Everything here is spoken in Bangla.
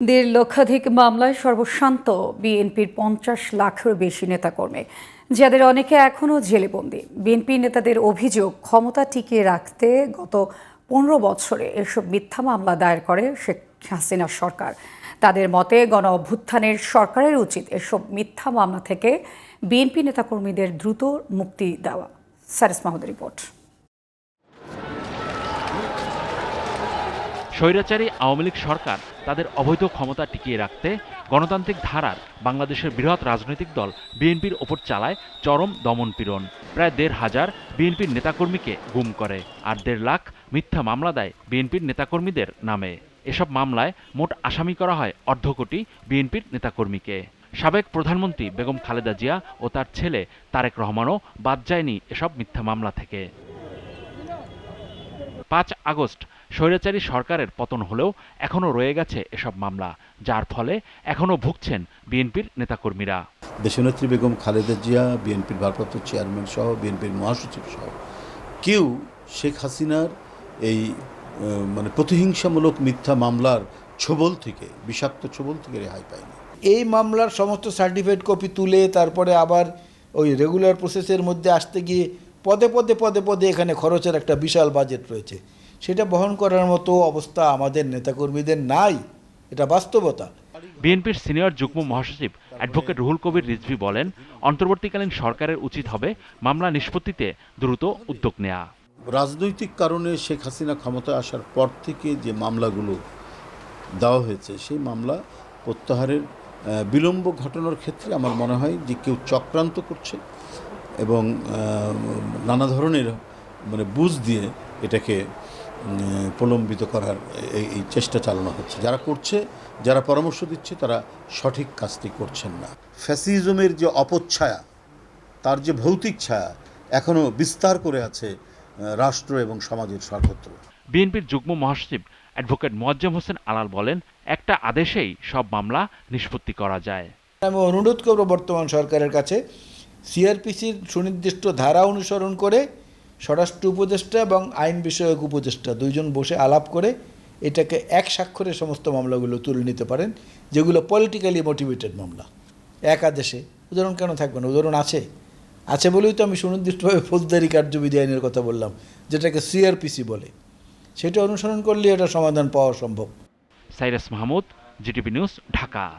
দেড় লক্ষাধিক মামলায় সর্বশান্ত বিএনপির পঞ্চাশ লাখের বেশি নেতাকর্মী, যাদের অনেকে এখনও জেলে জেলেবন্দি। বিএনপি নেতাদের অভিযোগ, ক্ষমতা টিকিয়ে রাখতে গত পনেরো বছরে এসব মিথ্যা মামলা দায়ের করে শেখ হাসিনা সরকার। তাদের মতে গণ অভ্যুত্থানের সরকারের উচিত এসব মিথ্যা মামলা থেকে বিএনপি নেতাকর্মীদের দ্রুত মুক্তি দেওয়া। সারিস মাহমুদের রিপোর্ট। স্বৈরাচারী আওয়ামী লীগ সরকার তাদের অবৈধ ক্ষমতা টিকিয়ে রাখতে গণতান্ত্রিক ধারার বাংলাদেশের বৃহৎ রাজনৈতিক দল বিএনপির ওপর চালায় চরম দমনপীড়ন প্রায় দেড় হাজার বিএনপির নেতাকর্মীকে গুম করে আর দেড় লাখ মিথ্যা মামলা দেয় বিএনপির নেতাকর্মীদের নামে। এসব মামলায় মোট আসামি করা হয় অর্ধ কোটি বিএনপির নেতাকর্মীকে। সাবেক প্রধানমন্ত্রী বেগম খালেদা জিয়া ও তার ছেলে তারেক রহমানও বাদ যায়নি এসব মিথ্যা মামলা থেকে। পাঁচ আগস্ট স্বৈরাচারী সরকারের পতন হলেও এখনও রয়ে গেছে এসব মামলা যার ফলে এখনও ভুগছেন বিএনপির নেতাকর্মীরা। দেশনেত্রী বেগম খালেদা জিয়া বিএনপির ভারপ্রাপ্ত চেয়ারম্যান সহ বিএনপির মহাসচিব সহ কেউ শেখ হাসিনার এই মানে প্রতিহিংসামূলক মিথ্যা মামলার ছোবল থেকে বিষাক্ত ছোবল থেকে রেহাই পায়নি। এই মামলার সমস্ত সার্টিফিকেট কপি তুলে তারপরে আবার ওই রেগুলার প্রসেসের মধ্যে আসতে গিয়ে পদে পদে পদে পদে এখানে খরচের একটা বিশাল বাজেট রয়েছে। সেটা বহন করার মতো অবস্থা আমাদের নেতাকর্মীদের নাই। এটা বাস্তবতা। বিএনপির সিনিয়র যুগ্ম মহাসচিব অ্যাডভোকেট রুহুল কবির রিজভি বলেন অন্তর্বর্তীকালীন সরকারের উচিত হবে মামলা নিষ্পত্তিতে দ্রুত উদ্যোগ নেওয়া রাজনৈতিক কারণে শেখ হাসিনা ক্ষমতায় আসার পর থেকে যে মামলাগুলো দেওয়া হয়েছে সেই মামলা প্রত্যাহারের বিলম্ব ঘটানোর ক্ষেত্রে আমার মনে হয় যে কেউ চক্রান্ত করছে এবং নানা ধরনের মানে বুঝ দিয়ে এটাকে প্রলম্বিত করার এই এই চেষ্টা চালানো হচ্ছে। যারা করছে যারা পরামর্শ দিচ্ছে তারা সঠিক কাজটি করছেন না। ফ্যাসিজমের যে অপচ্ছায়া তার যে ভৌতিক ছায়া এখনও বিস্তার করে আছে রাষ্ট্র এবং সমাজের সর্বত্র। বিএনপির যুগ্ম মহাসচিব অ্যাডভোকেট মোয়াজ্জেম হোসেন আলাল বলেন একটা আদেশেই সব মামলা নিষ্পত্তি করা যায়। আমি অনুরোধ করব বর্তমান সরকারের কাছে সিআরপিসির সুনির্দিষ্ট ধারা অনুসরণ করে স্বরাষ্ট্র উপদেষ্টা এবং আইন বিষয়ক উপদেষ্টা দুইজন বসে আলাপ করে এটাকে এক স্বাক্ষরে সমস্ত মামলাগুলো তুলে নিতে পারেন, যেগুলো পলিটিক্যালি মোটিভেটেড মামলা। এক আদেশে। উদাহরণ কেন থাকবে না? উদাহরণ আছে। আছে বলেই তো আমি সুনির্দিষ্টভাবে ফৌজদারি কার্যবিধি আইনের কথা বললাম, যেটাকে সিআরপিসি বলে। সেটা অনুসরণ করলে এটা সমাধান পাওয়া সম্ভব। Cyrus Mahmud GTV news Dhaka.